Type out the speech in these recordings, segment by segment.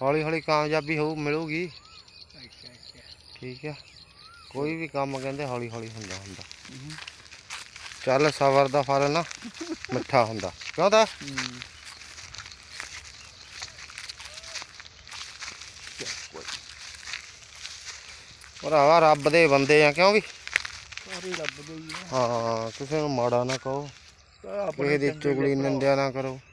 ਹੌਲੀ ਹੌਲੀ ਕਾਮਯਾਬੀ ਹੋਊ ਮਿਲੂਗੀ। ਠੀਕ ਹੈ ਕੋਈ ਵੀ ਕੰਮ ਕਹਿੰਦੇ ਹੌਲੀ ਹੌਲੀ ਹੁੰਦਾ ਹੁੰਦਾ। ਚੱਲ ਸਬਰ ਦਾ ਫਲ ਨਾ ਮਿੱਠਾ ਹੁੰਦਾ। ਕਿਉਂ ਨੀ। ਭਰਾਵਾ ਰੱਬ ਦੇ ਬੰਦੇ ਆ ਕਿਉਂ ਵੀ? ਸਾਰੇ ਰੱਬ ਦੇ ਹੀ ਆ। ਹਾਂ ਕਿਸੇ ਨੂੰ ਮਾੜਾ ਨਾ ਕਹੋ। ਕਿਸੇ ਦੀ ਚੰਗੇ ਚੁਗਲੀ ਨਿੰਦਿਆ ਨਾ ਕਰੋ।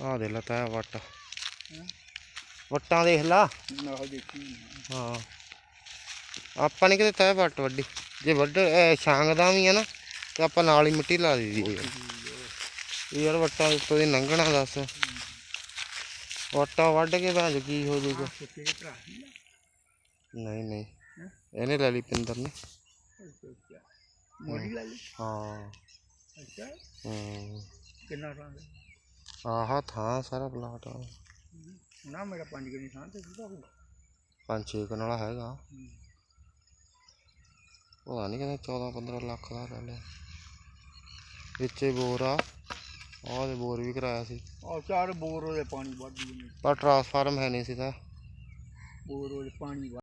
ਆਹ ਦੇ ਲਾ ਤਾ ਵੱਟ। ਵੱਟਾਂ ਦੇਖ ਲਾ। ਨਾ ਦੇਖੀ ਹਾਂ। ਆਪਾਂ ਨੇ ਕਿਤੇ ਤੈ ਵੱਟ ਵੱਡੀ ਜੇ ਵੱਡ ਇਹ ਛਾਂਗਦਾ ਵੀ ਆ ਨਾ ਤੇ ਆਪਾਂ ਨਾਲ ਹੀ ਮਿੱਟੀ ਲਾ ਹੈ ਇਹ ਯਾਰ ਵੱਟਾਂ ਉੱਤੋਂ ਦੀ ਲੰਘਣਾ ਦੱਸ। ਵੱਟਾਂ ਵੱਢ ਕੇ ਭਾਂਜ ਕੀ ਹੋ ਆ ਨਹੀਂ ਨਹੀਂ? ਇਹਨੇ ਲੈ ਲਈ ਪਿੰਦਰ ਨੇ। ਮੋਢੀ ਲਾ ਲਈ? ਹਾਂ। ਅੱਛਾ। ਹੂੰ। ਕਿੰਨਾ ਰੰਗ ਆਹਾ ਥਾਂ ਸਾਰਾ ਪਲਾਟ ਆ। ਨਾ ਮੇਰਾ ਪੰਜ ਗਣੀ ਥਾਂ ਤੇ ਕਿਹਦਾ ਹੋਊਗਾ ਪੰਜ ਛੇ ਕੁ ਨਾਲ ਹੈਗਾ। ਪਤਾ ਨਹੀਂ ਕਹਿੰਦੇ 14 15 ਲੱਖ ਦਾ ਲੈ ਲਿਆ। ਵਿੱਚੇ ਬੋਰ ਆ। ਆਹ ਤੇ ਬੋਰ ਵੀ ਕਰਾਇਆ ਸੀ। ਆ ਚਾਰ ਬੋਰ ਉਹਦੇ ਪਾਣੀ ਵੱਧ ਗਏ ਪਰ ਟਰਾਂਸਫਾਰਮ ਹੈ ਨਹੀਂ ਸੀ ਤਾਂ। ਬੋਰ ਉਹਦੇ ਪਾਣੀ